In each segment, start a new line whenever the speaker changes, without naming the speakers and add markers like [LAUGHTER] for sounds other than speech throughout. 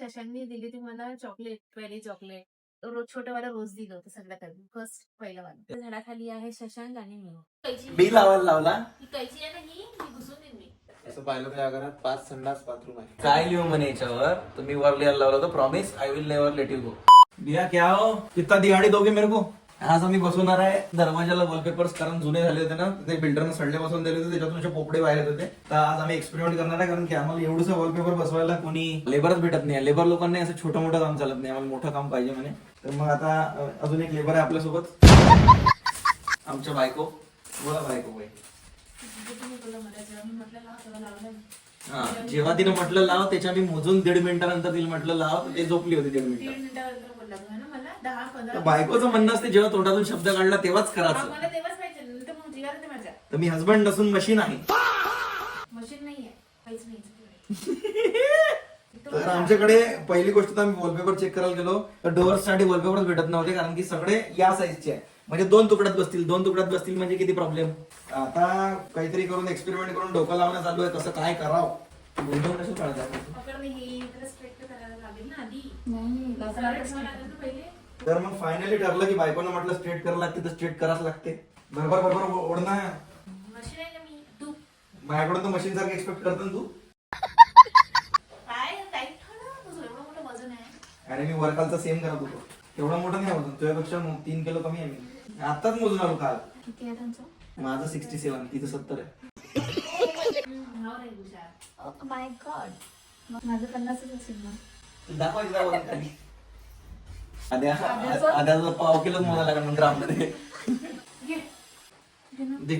शशांकने दिली होती मला चॉकलेट पहिली चॉकलेट. रोज छोटंवाला रोज दिलं होतं सगळ्यात आधी फर्स्ट पहिलं वाला. झाडाखाली आहे शशांक आणि मी.
बी लावायला लावला.
ही कैची आहे ना ही? ही घुसून देईन मी.
असं पाहिलं तर या घरात पाच संडास बाथरूम आहे.
काय लिहू म्हणे याच्यावर? तुम्ही वर लिहायला लावला होता promise I will never let you go बिया क्या हो? कितना दिहाड़ी दोगे मेरे को? आज आम्ही बसवणार आहे दरवाजाला वॉलपेपर्स कारण जुने झाले होते ना ते बिल्डरनं सडले बसवून दिले होते त्याच्यातून असे पोपडे बाहेर येत होते. तर आज आम्ही एक्सपेरिमेंट करणार आहे कारण की आम्हाला एवढंसं वॉलपेपर बसवायला कोणी लेबरच भेटत नाही. लेबर लोकांना असं छोटं मोठं काम चालत नाही. आम्हाला मोठं काम पाहिजे म्हणे. तर मग आता अजून एक लेबर आहे आपल्यासोबत. आमच्या बायको. बोला बायको बाई.
जेव्हा
हा जेव्हा तिने म्हटलं लाव त्याच्या मी मोजून दीड मिनिटानंतर तिला म्हटलं लाव. ते झोपली होती दीड मिनिट.
दहा पंधरा.
बायकोचं म्हणणं असते जेव्हा तोंडातून शब्द काढला तेव्हाच
हा,
करायचं
मला तेव्हाच पाहिजे. नंतर मग जिगार येते माझ्या.
तर मी हसबंड नसून मशीन आहे.
मशीन काहीच नाही इथं
तर आमच्याकडे पहिली गोष्ट तर आम्ही वॉलपेपर चेक करायला गेलो. तर डोअर्ससाठी वॉलपेपर भेटत नव्हते कारण की सगळे या साईजचे आहे म्हणजे दोन तुकड्यात बसतील दोन तुकड्यात बसतील म्हणजे किती प्रॉब्लेम आता काहीतरी करून एक्सपेरिमेंट करून डोकं लावणं चालू आहे कसं काय करावं? गुंतवून कसं
हे इकडे स्ट्रेट करायला लागेल ना आधी.
नाही.
पहिले
तर मग फायनली ठरलं की बायकोनं म्हटलं स्ट्रेट करायला लागते तर स्ट्रेट करावं लागते. बरोबर बरोबर ओढणं
मशीन आहे ना मी. तू.
माझ्याकडून तर मशीन सारखं एक्सपेक्ट करतो ना तू.
काय? टाईट ठेव तुझं एवढं मोठं वजन आहे.
आणि मी वरकालचा सेम करत होतो. एवढा मोठा नाही वजन. तुझ्यापेक्षा मो- तीन किलो कमी आहे मी. आताच मोजून आलो काल
किती आहे त्यांचं?
माझं सिक्स्टी सेवन तिचं सत्तर आहे.
माय गॉड माझं पन्नासच असेल ना.
दाखवा तिला वजन खाली आद्या आद्याचा पाव किलो मोजा लागेल मग ग्राममध्ये
घे.
दे.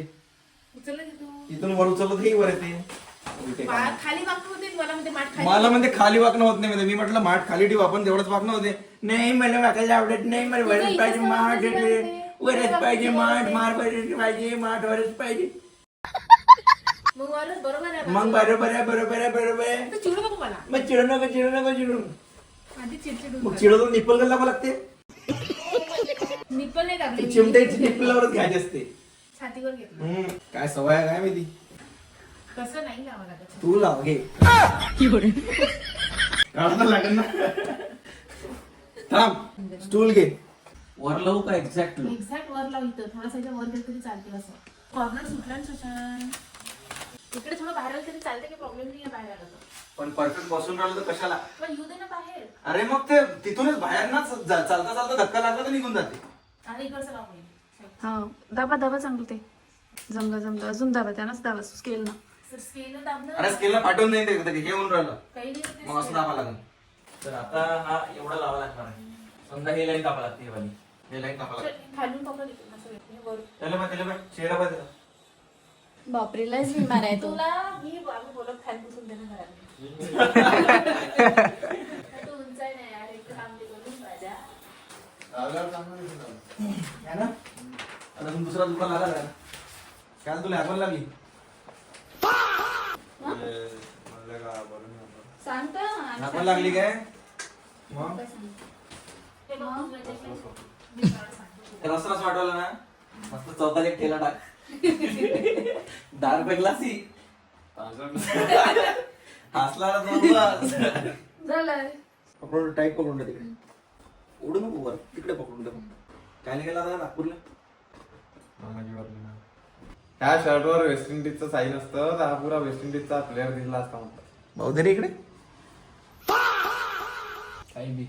तू?
इथून वर उचललं ही वर येते.
खाली मला म्हणते खाली.
मला म्हणजे खाली वाकणं होत नाही म्हणजे मी म्हटलं माठ खाली ठेवू आपण तेवढंच वाकणं होते. नाही मला वाकायला आवडत नाही. मला वरच पाहिजे माठ वरच पाहिजे माठ. मार पाहिजे पाहिजे. माठ वरच पाहिजे.
मग वरच बरोबर आहे
मग बरोबर आहे बरोबर आहे बरोबर आहे.
तू चिडू नको मला.
मग चिडू नको चिडू नको चिडू
आधी
मग चिडवून निप्पल घालावं लागते?
निप्पल नाही मी.
चिमट्याची निप्पलावरच घ्यायची असते.
छातीवर घेतलं.
हम्म, काय सवय आहे काय माहिती?
कसं नाही लावा लागत.
तू लाव घे. काढता लागेल ना? थांब स्टूल घे. वर लावू का एक्झॅक्ट
एक्झॅक्ट वर लाव इथं. थोडासा इथं वर गेलं तरी चालते असं. कॉर्नर सुटला ना शशांक इकडे थोडं बाहेर आलं तरी चालते काही प्रॉब्लेम नाही आहे बाहेर आलं तर.
पण परफेक्ट बसून राहिलं तर कशाला?
पण येऊ दे ना बाहेर.
अरे मग ते तिथूनच बाहेर ना जा- चालता चालता धक्का लागला तर निघून जाते.
आणि इकडचं लावून ये.
हा दाबा दाबा चांगलं ते. जमलं जमलं. अजून दाबा त्यानंच दाबा. स्केल ना.
सर स्केल दाबलं.
अरे स्केलला पाठवून नाही ते हे होऊन राहिलं.
काही नाही होत
मग असं दाबा लागेल. तर आता हा एवढा लावा लागणार आहे. समजा हे लाईन कापा लागते हे वाली. हे लाईन कापा लागते.
ते. खालून पकड इकडून असं हे वर.
त्याला चेहरा बघ त्याचा.
बापरे लयच बिमार आहे तो.
तुला मी आम्ही बोलत फॅन पुसून देणार घरात. ना
आता तुम्ही दुसरा दुकान आला का काय तुला ऍपल लागली
सांगता
ऍपल लागली काय मग
ते बघ,
रस रस ना मस्त चौथा एक ठेला टाक दार रुपये सी हसला ना तो बस.
झालंय.
पकडून टाईप पकडून दे तिकडे. [LAUGHS] उडू नको वर. तिकडे पकडून दे काय गेला आता नागपूरला.
ह्या शर्टवर वेस्ट इंडिजचं साईन असतं. तर हा पुरा वेस्ट इंडिजचा प्लेअर दिसला असता म्हणतात
भाऊ दे रे इकडे.
काही बी.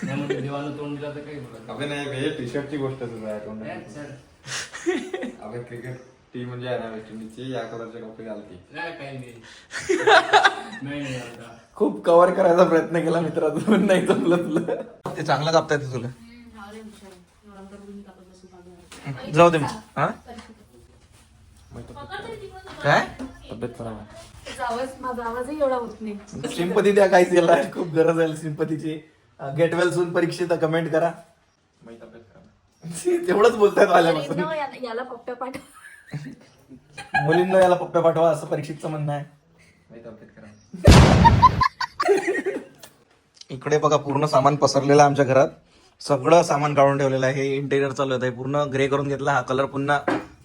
त्यामध्ये देवानं तोंड दिलं तर काही
अबे नाही हे टी शर्टची गोष्ट सुरू आहे तोंडात.
नाही.
अबे क्रिकेट. टीम म्हणजे आहे ना वेस्ट इंडिजची या कलरचे कपडे घालते.
नाही काही नाही. [LAUGHS] नाही आता.
खूप कव्हर करायचा प्रयत्न केला मित्रा तू नाही जमलं तुला. ते चांगलं कापता येते तुला.
हा मागं.
जाऊ दे. हा?
तू.
काय?
तब्येत खराब आहे.
त्याचा आवाज माझा आवाजही एवढा होत नाही.
सिंपती द्या काहीच याला खूप गरज आहे सिंपतीची गेट वेल सून परीक्षेत कमेंट करा.
माझी तब्येत खराब आहे. [LAUGHS]
तेवढंच बोलतायत आल्यापासून
याला- याला पप्प्या पाठव
मुलींना याला पप्प्या पाठवा असं परीक्षेचं म्हणणं आहे. इकडे बघा पूर्ण सामान पसरलेलं आमच्या घरात. सगळं सामान काढून ठेवलेलं आहे. हे इंटेरियर चालू आहे. पूर्ण ग्रे करून घेतला हा कलर पुन्हा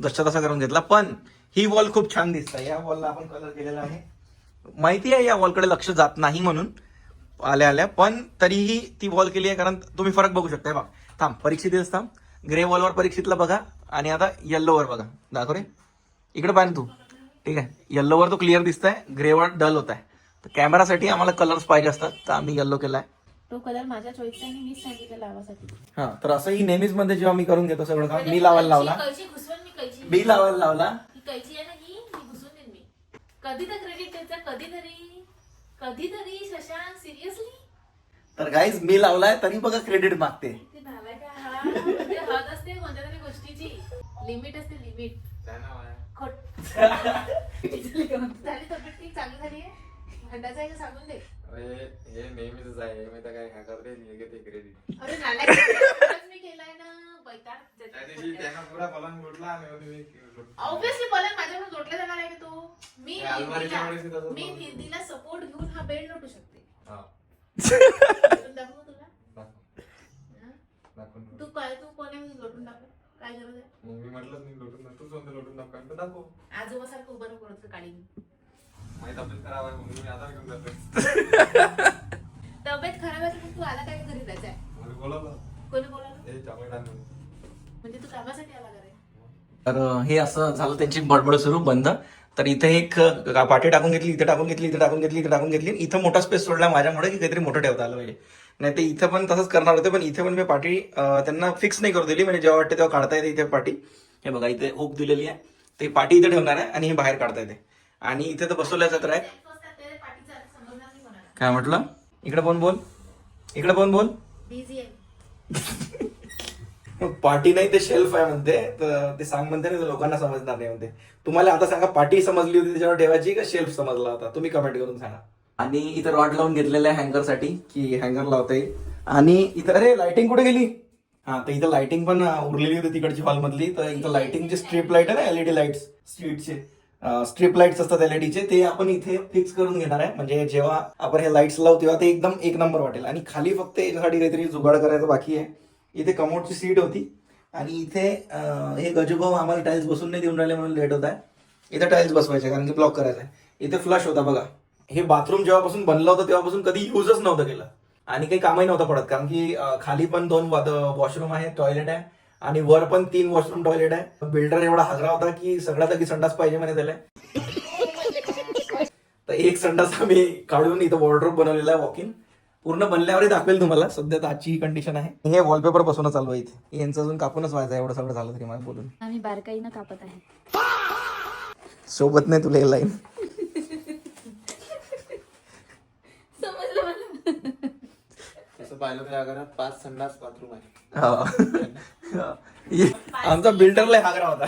जसा तसा करून घेतला. पण ही वॉल खूप छान दिसत या वॉलला आपण कलर केलेला आहे. माहिती आहे या वॉलकडे लक्ष जात नाही म्हणून आल्या आल्या. पण तरीही ती वॉल केली आहे कारण तुम्ही फरक बघू शकताय. बघ थांब परीक्षित येस थांब. ग्रे वॉलवर परीक्षितला बघा. आणि आता येल्लोवर बघा. दाखव रे. इकडे पाहिजे तू. ठीक आहे? येल्लोवर तो क्लिअर दिसतंय. ग्रेवर डल होत आहे तर कॅमेरासाठी आम्हाला कलर्स पाहिजे असतात. तर आम्ही येल्लो केलाय.
तो कलर माझ्या चॉईसचा आणि मीच सांगितलं लावासाठी.
हा तर असंही नेहमीच मध्ये जेव्हा मी करून घेतो सगळं काम मी लावायला लावला.
घुसवून मी
लावायला लावला.
ही कैची आहे ना ही ही घुसून देईन मी. कधी तर क्रेडिट त्याचा कधीतरी. कधीतरी शशांक सिरियसली
तर गाईज मी लावलाय तरी बघा क्रेडिट मागते.
ते हा. लिमिट असते लिमिट खोट. झाली तब्येत ठीक चांगली झाली आहे? थंडाचा आहे का सांगून दे?
हे नेहमीच आहे. मी तर काय
अरे नालायक मी केलाय ना?
त्या दिवशी त्यांना पुरा पलंग लुटला आणि मग मी लुटला.
ऑब्विसली पलंग माझ्याकडून जोडला जाणार आहे का तो? मी
त्या अलमारीच्या
निधीला-
वेळेस तसंच
मी
बोलतो.
निधीला सपोर्ट घेऊन हा बेड लोटू शकते.
हा,
लोटून दाखवू तुला?
दाखव.
हा?
दाखवून
तू काय तू कोणी लोटून दाखव. काय गरज आहे?
मग मी म्हटलं नाही लुटून दाखव. तूच म्हणते लुटून दाखव. तर दाखव.
आजोबासारखं उभं नको करत काळी
माझी तब्येत खराब आहे म्हणून मी आता घेऊन जातो [LAUGHS]
तब्येत खराब आहे तर मग तू आला काय घरी जायचंय
मला बोलवलं.
कोणी बोलावलं?
हे चॉकलेट आणून
म्हणजे तू कामासाठी आला घरी
तर हे असं झालं त्यांची बडबड सुरू बंद. तर इथे एक अं, पाठी टाकून घेतली इथे टाकून घेतली इथे टाकून घेतली इथे टाकून घेतली. इथं मोठा स्पेस सोडला माझ्यामुळे की काहीतरी मोठं ठेवता आलं पाहिजे. नाही ते इथं पण तसंच करणार होते पण इथे पण मी पाठी त्यांना फिक्स नाही करू दिली. म्हणजे जेव्हा वाटते तेव्हा काढता येते इथे पाठी. हे बघा इथे होप दिलेली आहे. ते पाठी इथे ठेवणार आहे आणि हे बाहेर काढता येते. आणि इथे तर बसवल्या जात आहे काय म्हटलं? इकडे पण बोल? इकडे पण बोल? [LAUGHS] पाठी नाही ते शेल्फ आहे म्हणते. तर ते सांग म्हणते ना लोकांना समजणार नाही म्हणते. तुम्हाला आता सांगा पाटी समजली होती त्याच्यावर ठेवायची का शेल्फ समजला होता? तुम्ही कमेंट करून सांगा. आणि इथं रॉड लावून घेतलेलं आहे हँगरसाठी. की हँगर लावता येईल आणि इथं अरे लाइटिंग कुठे गेली? हा तर इथं लाइटिंग पण उरलेली होती तिकडची हॉल मधली. तर इथं लाइटिंगचे स्ट्रीप लाइट आहे ना एलईडी लाईट्स स्ट्रीटचे स्ट्रीप लाईट्स असतात एलईडीचे ते आपण इथे फिक्स करून घेणार आहे. म्हणजे जेव्हा आपण हे लाईट्स लावू तेव्हा ते एकदम एक नंबर वाटेल. आणि खाली फक्त याच्यासाठी काहीतरी जुगाड करायचं बाकी आहे. इथे कमोडची सीट होती. आणि इथे हे गजूभाऊ आम्हाला टाईल्स बसून नाही देऊन राहिले म्हणून लेट होत आहे. इथे टाईल्स बसवायचे कारण की ब्लॉक करायचं आहे. इथे फ्लश होता बघा. हे बाथरूम जेव्हापासून बनलं होतं तेव्हापासून कधी युजच नव्हतं केलं. आणि काही कामही नव्हतं पडत कारण की खाली पण दोन वॉशरूम आहे टॉयलेट आहे आणि वर पण तीन वॉशरूम टॉयलेट आहे. बिल्डर एवढा हागरा होता की सगळ्या जागी संडास पाहिजे म्हणे त्याला. तर एक संडास आम्ही काढून इथं वॉर्ड्रोब बनवलेला आहे वॉकिंग पूर्ण बनल्यावरही दाखवेल तुम्हाला सध्या आजची ही कंडिशन आहे. हे वॉलपेपर बसून चालू आहे इथे. यांचं अजून कापूनच व्हायचं एवढं सगळं झालं तरी मला बोलून.
आम्ही बारकाईनं कापत आहे.
सोबत नाही तुला लाईन
समजलं मला
तसं पाहिलं तर या घरात पाच संडास बाथरूम आहे.
आमचा बिल्डरला हागरा होता.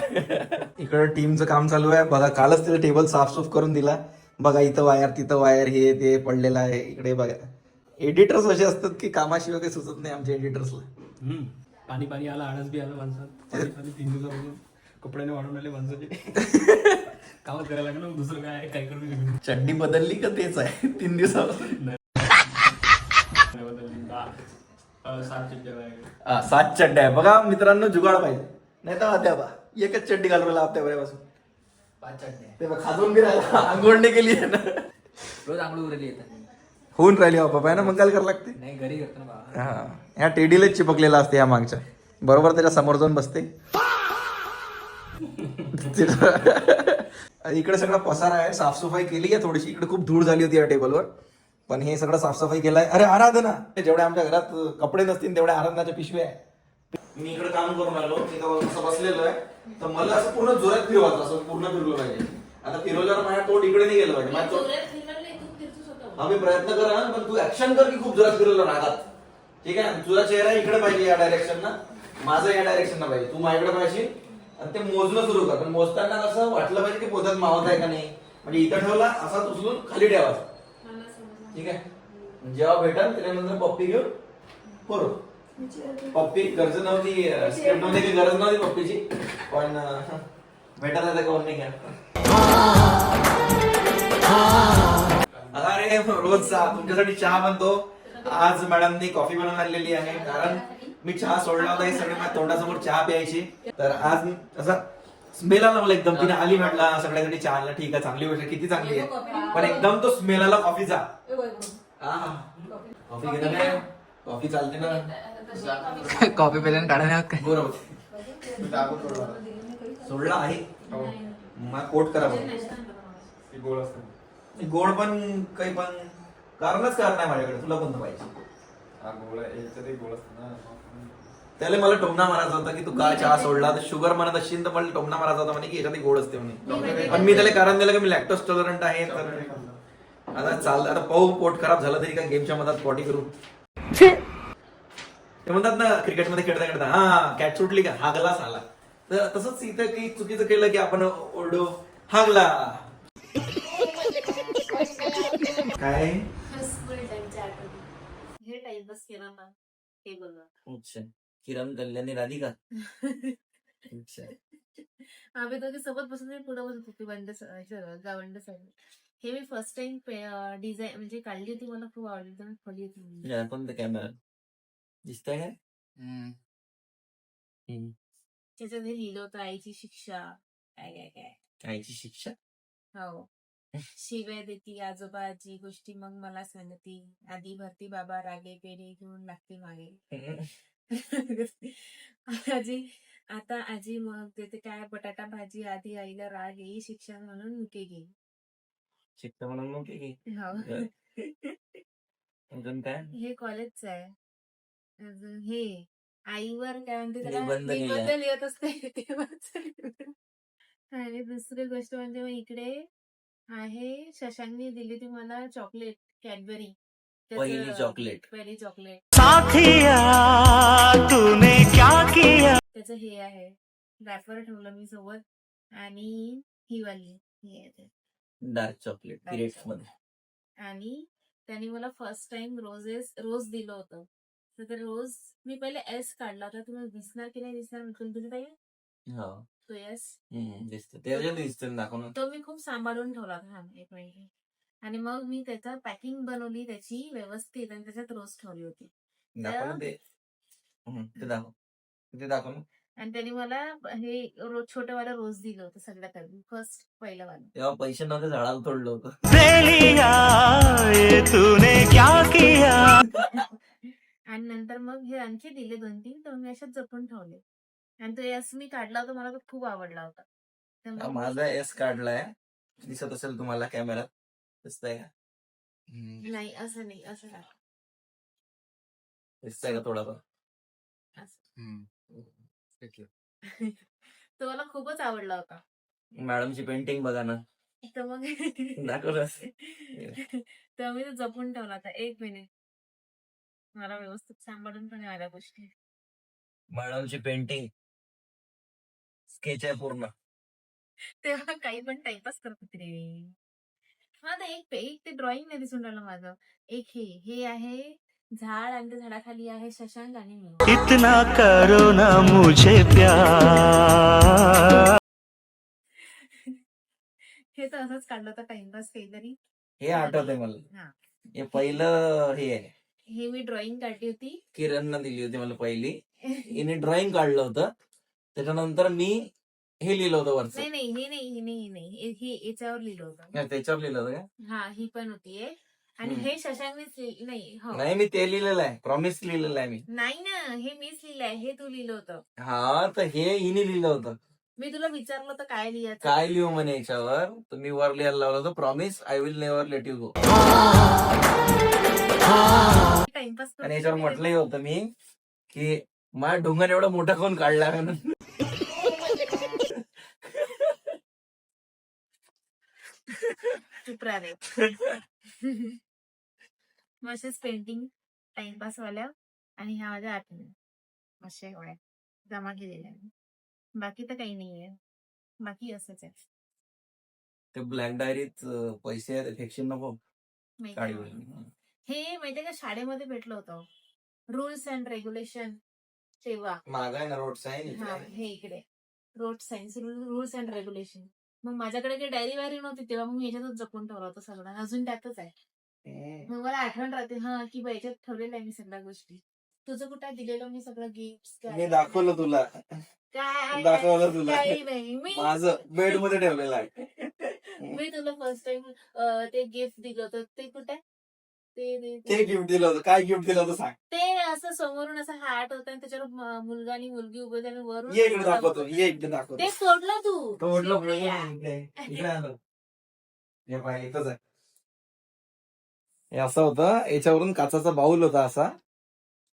इकडे टीमचं काम चालू आहे. बघा कालच तिला टेबल साफसूफ करून दिला. बघा इथं वायर तिथं वायर हे ते पडलेलं आहे. इकडे बघा. एडिटर्स असे असतात की कामाशिवाय काही सुचत नाही आमच्या एडिटर्सला
हम्म. पाणी पाणी आलं आळस बी आलं माणसात. पाणी पाणी तीन दिवसापासून कपड्याने वाढून आले माणसाचे. [LAUGHS] कामच करायला लागलं दुसरं काय काय करू? मी?
चड्डी बदलली का तेच आहे? तीन दिवसापासून
नाही बदलली. दहा. अं, सात चिमटे वगैरे.
हा, सात चड्ड्या आहे. बघा मित्रांनो जुगाड पाहिजे. नाही तर आता बा. एकच चड्डी घालून
पाच चटण्या
ते बघ खाजून बी राहिला. आंघोळ नाही केली आहे ना.
रोज आंघोळ उरली येतात
होऊन राहिली बाबा. पाय ना मग काय करावं लागते.
नाही घरी करतो ना बाबा.
हा. ह्या टेडीलाच चिपकलेला असते या मागच्या. बरोबर त्याच्यासमोर जाऊन बसते. इकडे सगळा पसारा आहे साफसफाई केली आहे थोडीशी. इकडे खूप धूळ झाली होती या टेबलवर. पण हे सगळं साफसफाई केलाय. अरे आराधना. जेवढ्या आमच्या घरात कपडे नसतील तेवढ्या आराधनाच्या पिशव्या आहे मी इकडे काम करून आलो. असं बसलेलो आहे. तर मला असं पूर्ण जोरात फिरवायचं असं पूर्ण फिरलं पाहिजे. आता फिरवल्यावर माझ्या तोंड इकडे नाही गेलं पाहिजे.
होतं.
आम्ही प्रयत्न करा पण तू ऍक्शन कर की खूप जोरात फिरवलं रागात. ठीक आहे? ना तुझा चेहरा इकडे पाहिजे या डायरेक्शन ना. माझा या डायरेक्शन पाहिजे. तू माझ्याकडे पाहिजे. आणि ते मोजणं सुरू कर. पण मोजताना कसं वाटलं पाहिजे की पोत्यात मावत आहे का नाही? म्हणजे इथं ठेवला असा उचलून खाली ठेवायचा. ठीक आहे? जेव्हा भेटाल त्याच्यानंतर पप्पी घेऊन करू. पप्पी गरज नव्हती स्क्रिप्टमध्ये काही गरज नव्हती पप्पीची. पण भेटायला तर कोण नाही घ्या अरे रोज तुमच्यासाठी चहा बनतो. आज मॅडमनी कॉफी बनवून आणलेली आहे. कारण मी चहा सोडला होता हे सगळे माझ्या तोंडासमोर चहा प्यायची. तर आज असा स्मेल आला मला एकदम. तिने आली म्हटलं सगळ्यासाठी चहा आणला ठीक आहे चांगली गोष्ट आहे, किती चांगली आहे. पण एकदम तो स्मेल आला कॉफीचा आहा. कॉफी आहे? कॉफी चालते ना.
कॉपी पेन काढा काय?
बरोबर. सोडला आहे. मग कोट करा
गोड असते.
गोड पण काही पण कारणच कारण नाही माझ्याकडे. तुला कोणतं पाहिजे?
हा गोड आहे. याच्यात एक गोड असते ना.
त्याला मला टोमणा मारायचा होता की तू का चहा सोडला? तर शुगर म्हणत असशील तर मला टोमणा मारायचा होता म्हणे की याच्यात गोड असते म्हणे. पण मी त्याला कारण दिलं की मी लॅक्टोस टॉलरंट आहे तर आता चाल आता पाहू पोट खराब झालं तरी का गेमच्या मधात पॉटी करू? ते म्हणतात ना क्रिकेटमध्ये खेळता खेळता हा कॅच सुटली का? हागलाच आला तर तसंच इथं काही चुकीचं केलं की आपण ओरडू हागला. काय?
हे टाइमपास केला ना हे बघा.
अच्छा. किरण कल्याणी राधिका. अच्छा. [LAUGHS]
आम्ही दोघे सोबत बसून पुढे बसत होती वंड गावंड साईड हे मी फर्स्ट टाइम डिझाईन म्हणजे काढली होती मला खूप आवडली होती खोली होती
या कोणतं कॅमेरा दिसतंय काय?
त्याच्यात हे लिहिलं होतं आईची शिक्षा. काय काय काय?
आईची शिक्षा?
हो. [LAUGHS] शिव्या देती आजोबा आजी गोष्टी मग मला सांगती. आधी भरती बाबा रागे पेढे घेऊन लागते मागे. [LAUGHS] [LAUGHS] आजी आता आजी मग देते काय बटाटा भाजी आधी आईला राग येई शिक्षण म्हणून मुके घे
शिक्षा म्हणून मग की
हो
अजून काय?
हे कॉलेजच आहे. अजून हे आईवर काय म्हणते त्याला
निबंध लिहिला.
निबंध लिहित असते. आणि दुसरी गोष्ट म्हणजे मग इकडे आहे शशांकने दिली ती मला चॉकलेट कॅडबरी
पहिली chocolate.
पहिली चॉकलेट
तूने क्या किया?
त्याचं हे आहे. रॅपर ठेवलं मी सोबत. आणि ही वाली ही आहे ते.
Dark chocolate
Dark
periods
chocolate.
मध्ये.
आणि त्यांनी मला फर्स्ट टाइम रोजेस रोज दिलं होतं. तर ते रोज मी पहिले एस काढला होता. तुम्हाला दिसणार की नाही दिसणार तुला तुझी ताई
हा.
तो एस
दिसत. त्याच्यात दिसतं दाखव ना.
तो मी खूप सांभाळून ठेवला होता. हा, एक मिनिट आणि मग मी त्याचा पॅकिंग बनवली त्याची व्यवस्थित आणि त्याच्यात रोज ठेवली होती.
दाखव ना ते. हम्म, ते दाखव. ते दाखव ना.
आणि त्यांनी मला हे रोज छोटंवाला रोज दिलं होतं सगळ्यात आधी फर्स्ट पहिलं वाला
तेव्हा पैसे नव्हते झाडाला तोडलं होतं.
ये तूने क्या किया?
आणि नंतर मग हे आणखी दिले दोन तीन तर मी अशाच जपून ठेवले. आणि तो एस मी काढला होता मला तो खूप आवडला होता. तर
हा
मग
माझा एस काढलाय. दिसत असेल तुम्हाला कॅमेरात. दिसतंय का
नाही असं नाही असं नाही.
दिसतंय का थोडाफार
असं. तो मला खूपच आवडला होता
मॅडमची पेंटिंग बघा ना
तर मग
दाखव ना.
तर मी तो जपून ठेवला होता एक मिनिट मला व्यवस्थित सांभाळून पण आल्या गोष्टी
मॅडमची पेंटिंग स्केच आहे पूर्ण
तेव्हा काही पण टाइमपास करत होती रे. हा तर एक एक ते ड्रॉइंग नाही दिसून राहिलं माझं. एक हे हे आहे झाड आणि त्या झाडाखाली आहे शशांक आणि मी.
इतना करो ना मुझे प्यार. [LAUGHS]
हे तर असंच काढलं होतं टाइमपास काहीतरी
हे आठवतंय मला.
हा.
हे पहिलं हे आहे.
हे मी ड्रॉइंग काढली होती.
किरणनं दिली होती मला पहिली. [LAUGHS] हिने ड्रॉइंग काढलं होतं. त्याच्यानंतर मी हे लिहिलं होतं वरचं.
नाही नाही हे नाही हे नाही हे नाही. हे- याच्यावर लिहिलं होतं.
त्याच्यावर लिहिलं होतं का?
हा ही पण. आणि
हम्म.
हे शशांकनेच लिहि- नाही हो.
नाही मी ते लिहिलेलं आहे. प्रॉमिस लिहिलेलं आहे मी.
नाही ना हे मीच लिहिलंय हे तू लिहिलं होतं.
हा तर हे हिने लिहिलं होतं.
मी तुला विचारलं होतं काय लिहायचं?
काय लिहू म्हणे याच्यावर? तर मी वर लिहायला लावलं होतं promise I will never let you go
timepass
आणि याच्यावर म्हटलंही होतं मी की माझ्या डोंगर एवढा मोठा कोण काढला म्हणून
चुप राहते [LAUGHS] [LAUGHS] मग असेच पेंटिंग टाइमपास वाल्या आणि ह्या माझ्या आठवणी. अशा एवढ्या जमा केलेल्या मी. बाकी तर काही नाहीये. बाकी असंच आहे.
ते ब्लॅक डायरीत पैसे आहेत फेकशील नको.
माहिती आहे. हे माहितीये का शाळेमध्ये भेटलं होतं. रुल्स अँड रेग्युलेशन तेव्हा.
मागाय ना रोड साईन
हा हे इकडे. Road signs rules and regulation मग माझ्याकडे काही डायरी वायरी नव्हती तेव्हा मग मी याच्यातच जपून ठेवलं होतं सगळं. अजून त्यातच आहे. मग मला आठवण राहते हा की बा याच्यात ठेवलेलं आहे मी सगळ्या गोष्टी. तुझं कुठं दिलेलं मी सगळं गिफ्ट
मी दाखवलं तुला.
काय
दाखवलं तुला.
काही नाही. मी
माझं बेडमध्ये ठेवलेलं आहे. [LAUGHS]
मी तुला फर्स्ट टाइम ते गिफ्ट दिलं होतं. ते कुठे ते ते-
गिफ्ट दिलं होतं. काय गिफ्ट दिलं होतं सांग.
ते असं समोरून असं हार्ट होतं आणि त्याच्यावर म- मुलगा आणि मुलगी उभे आणि वरून
ये इकडे दाखवतो. ये इकडे दाखवतो.
ते फोडलं तू.
तो म्हटलं
शिकल्या.
इकडे इकडे आलं. हे पाय इथंच आहे. हे असं होतं. याच्यावरून काचाचा बाऊल होता असा.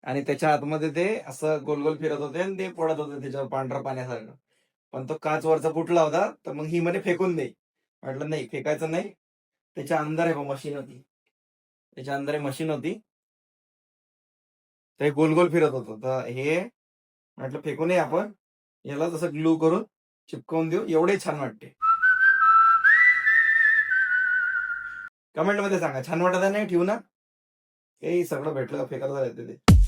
आणि त्याच्या आतमध्ये ते असं गोल गोल फिरत होते आणि ते पडत होते त्याच्यावर पांढरा पाण्यासारखं. पण तो काच वरचा फुटला होता. तर मग ही म्हणे फेकून दे. म्हटलं नाही फेकायचं नाही. त्याच्या अंदर आहे मशीन होती. त्याच्या अंदर मशीन होती. ते गोल गोल फिरत होतं. तर हे म्हटलं फेकू नये आपण. याला तसं ग्लू करून चिपकवून देऊ. एवढे छान वाटते. कमेंटमध्ये सांगा. छान वाटत नाही? ठेवू ना. काही सगळं भेटलं. फेकायला येते ते.